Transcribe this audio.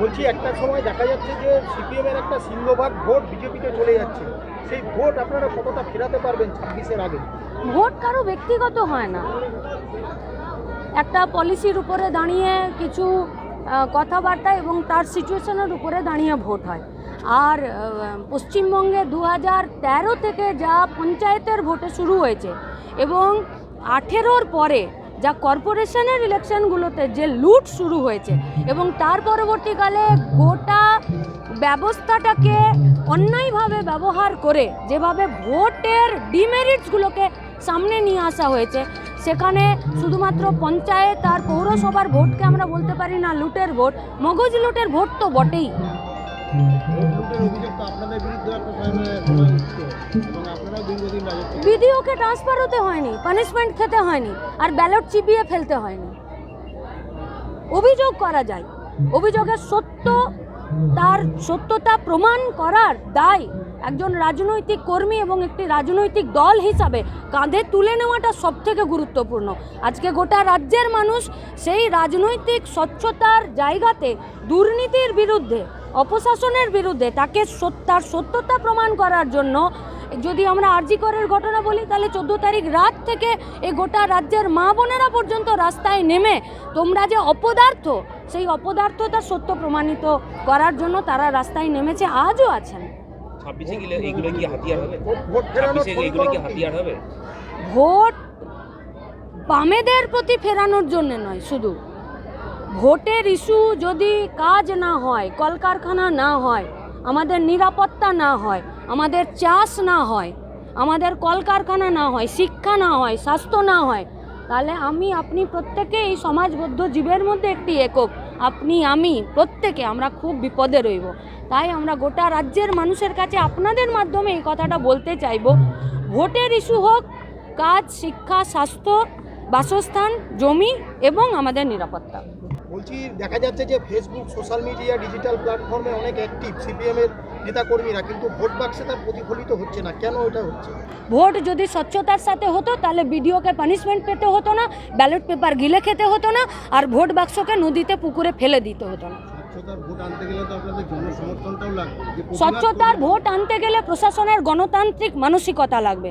বলছি, একটা সময় দেখা যাচ্ছে যে সিপিএম এর একটা সিংহভাগ ভোট বিজেপিতে চলে যাচ্ছে। সেই ভোট আপনারা কতটা ফেরাতে পারবেন ছাব্বিশের আগে? ভোট কারও ব্যক্তিগত হয় না। একটা পলিসির উপরে দাঁড়িয়ে কিছু কথাবার্তা এবং তার সিচুয়েশনের উপরে দাঁড়িয়ে ভোট হয়। আর পশ্চিমবঙ্গে দু হাজার তেরো থেকে যা পঞ্চায়েতের ভোটে শুরু হয়েছে এবং আঠেরোর পরে যা কর্পোরেশনের ইলেকশনগুলোতে যে লুট শুরু হয়েছে এবং তার পরবর্তীকালে গোটা ব্যবস্থাটাকে অন্যায়ভাবে ব্যবহার করে যেভাবে ভোটের ডিমেরিটসগুলোকে সামনে নিয়ে আসা হয়েছে, সেখানে শুধুমাত্র পঞ্চায়েত আর পৌরসভার ভোটকে আমরা বলতে পারি না লুটের ভোট, মগজ লুটের ভোট তো বটেই। বিডিওকে ট্রান্সফার হতে হয়নি পানিশমেন্ট খেতে হয়নি, আর ব্যালট চিপিয়ে ফেলতে হয়নি। অভিযোগ করা যায়। অভিযোগের সত্য, তার সত্যতা প্রমাণ করার দায় একজন রাজনৈতিক কর্মী এবং একটি রাজনৈতিক দল হিসাবে কাঁধে তুলে নেওয়াটা সব থেকে গুরুত্বপূর্ণ। আজকে গোটা রাজ্যের মানুষ সেই রাজনৈতিক স্বচ্ছতার জায়গাতে, দুর্নীতির বিরুদ্ধে, অপশাসনের বিরুদ্ধে তাকে তার সত্যতা প্রমাণ করার জন্য যদি আমরা আরজি করের ঘটনা বলি তাহলে চোদ্দ তারিখ রাত থেকে এই গোটা রাজ্যের মা বোনেরা পর্যন্ত রাস্তায় নেমে তোমরা যে অপদার্থ সেই অপদার্থতা সত্য প্রমাণিত করার জন্য তারা রাস্তায় নেমেছে আজও আছেন। ভোট বামেদের প্রতি ফেরানোর জন্য নয় শুধু। ভোটের ইস্যু যদি কাজ না হয় কলকারখানা না হয় আমাদের নিরাপত্তা না হয় আমাদের চাষ না হয়, আমাদের কলকারখানা না হয়, শিক্ষা না হয়, স্বাস্থ্য না হয়, তাহলে আমি, আপনি প্রত্যেকে এই সমাজবদ্ধ জীবের মধ্যে একটি একক। আপনি, আমি, প্রত্যেকে আমরা খুব বিপদে রইব। তাই আমরা গোটা রাজ্যের মানুষের কাছে আপনাদের মাধ্যমে এই কথাটা বলতে চাইব। ভোটের ইস্যু হোক, কাজ, শিক্ষা, স্বাস্থ্য, বাসস্থান, জমি এবং আমাদের নিরাপত্তা। বলছি দেখা যাচ্ছে যে ফেসবুক সোশ্যাল মিডিয়া ডিজিটাল প্ল্যাটফর্মে অনেক অ্যাক্টিভ সিপিএম এর নেতাকর্মীরা কিন্তু ভোট বাক্সে তার প্রতিফলিত হচ্ছে না। কেন এটা হচ্ছে? ভোট যদি স্বচ্ছতার সাথে হতো তাহলে বিডিওকে পানিশমেন্ট পেতে হতো না ব্যালট পেপার গিলে খেতে হতো না আর ভোট বাক্সকে নদীতে পুকুরে ফেলে দিতে হতো না। স্বচ্ছতার। ভোট আনতে গেলে প্রশাসনের গণতান্ত্রিক মানসিকতা লাগবে।